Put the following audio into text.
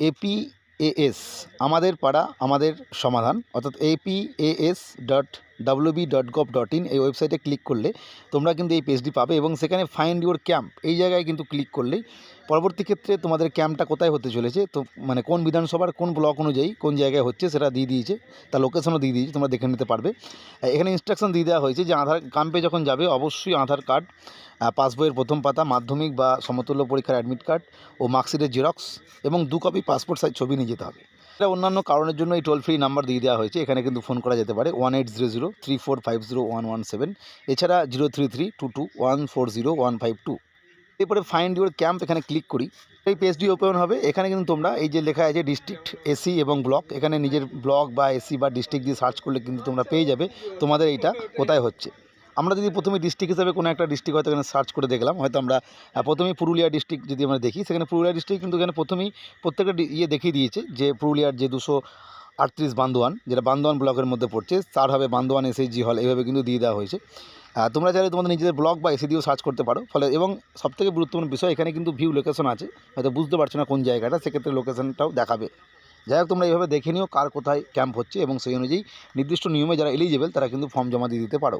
এপিএএস আমাদের পাড়া আমাদের সমাধান অর্থাৎ APAS dot WB dot gov dot in এই ওয়েবসাইটে ক্লিক করলে তোমরা কিন্তু এই পেজটি পাবে এবং সেখানে ফাইন্ড ইউর ক্যাম্প এই জায়গায় কিন্তু ক্লিক করলেই পরবর্তী ক্ষেত্রে তোমাদের ক্যাম্পটা কোথায় হতে চলেছে, তো মানে কোন বিধানসভার কোন ব্লক অনুযায়ী কোন জায়গায় হচ্ছে সেটা দিয়ে দিয়েছে, তার লোকেশনও দিয়ে দিয়েছে, তোমরা দেখে নিতে পারবে। এখানে ইনস্ট্রাকশন দিয়ে দেওয়া হয়েছে যে আধার ক্যাম্পে যখন যাবে অবশ্যই আধার কার্ড পাসবইয়ের প্রথম পাতা, মাধ্যমিক বা সমতুল্য পরীক্ষার অ্যাডমিট কার্ড ও মার্কশিটের জেরক্স এবং দু কপি পাসপোর্ট সাইজ ছবি নিয়ে যেতে হবে। এটা অন্যান্য কারণের জন্য এই টোল ফ্রি নাম্বার দিয়ে দেওয়া হয়েছে। এখানে কিন্তু ফোন করা যেতে পারে one eight zero zero three four five zero one one seven এছাড়া zero three three two two one four zero one five two এরপরে ফাইন্ড ইউর ক্যাম্প এখানে ক্লিক করি। এই পেজটি ওপেন হবে। এখানে কিন্তু তোমরা এই যে লেখা আছে ডিস্ট্রিক্ট এসি এবং ব্লক এখানে নিজের ব্লক বা এসি বা ডিস্ট্রিক্ট দিয়ে সার্চ করলে কিন্তু তোমরা পেয়ে যাবে তোমাদের এইটা কোথায় হচ্ছে। আমরা যদি প্রথমে ডিস্ট্রিক্ট হিসাবে কোনো একটা ডিস্ট্রিক্ট হয়তো এখানে সার্চ করে দেখলাম, হয়তো আমরা প্রথমেই পুরুলিয়া ডিস্ট্রিক্ট যদি আমরা দেখি, সেখানে পুরুলিয়া ডিস্ট্রিক্ট কিন্তু এখানে প্রথমেই প্রত্যেকটা ইয়ে দেখিয়ে দিয়েছে যে পুরুলিয়ার যে দুশো আটত্রিশ বান্দোয়ান, যেটা বান্দোয়ান ব্লকের মধ্যে পড়ছে, তার হবে বান্দোয়ান এসএইচজি হল এইভাবে কিন্তু দিয়ে দেওয়া হয়েছে। তোমরা চাইলে তোমাদের নিজেদের ব্লগ বা এসি দিয়েও সার্চ করতে পারো, ফলে, এবং সবথেকে গুরুত্বপূর্ণ বিষয়, এখানে কিন্তু ভিউ লোকেশন আছে, হয়তো বুঝতে পারছ না কোন জায়গাটা, সেক্ষেত্রে লোকেশনটাও দেখাবে। যাই হোক, তোমরা এইভাবে দেখে নিও কার কোথায় ক্যাম্প হচ্ছে, এবং সেই অনুযায়ী নির্দিষ্ট নিয়মে যারা এলিজিবল তারা কিন্তু ফর্ম জমা দিয়ে দিতে পারো।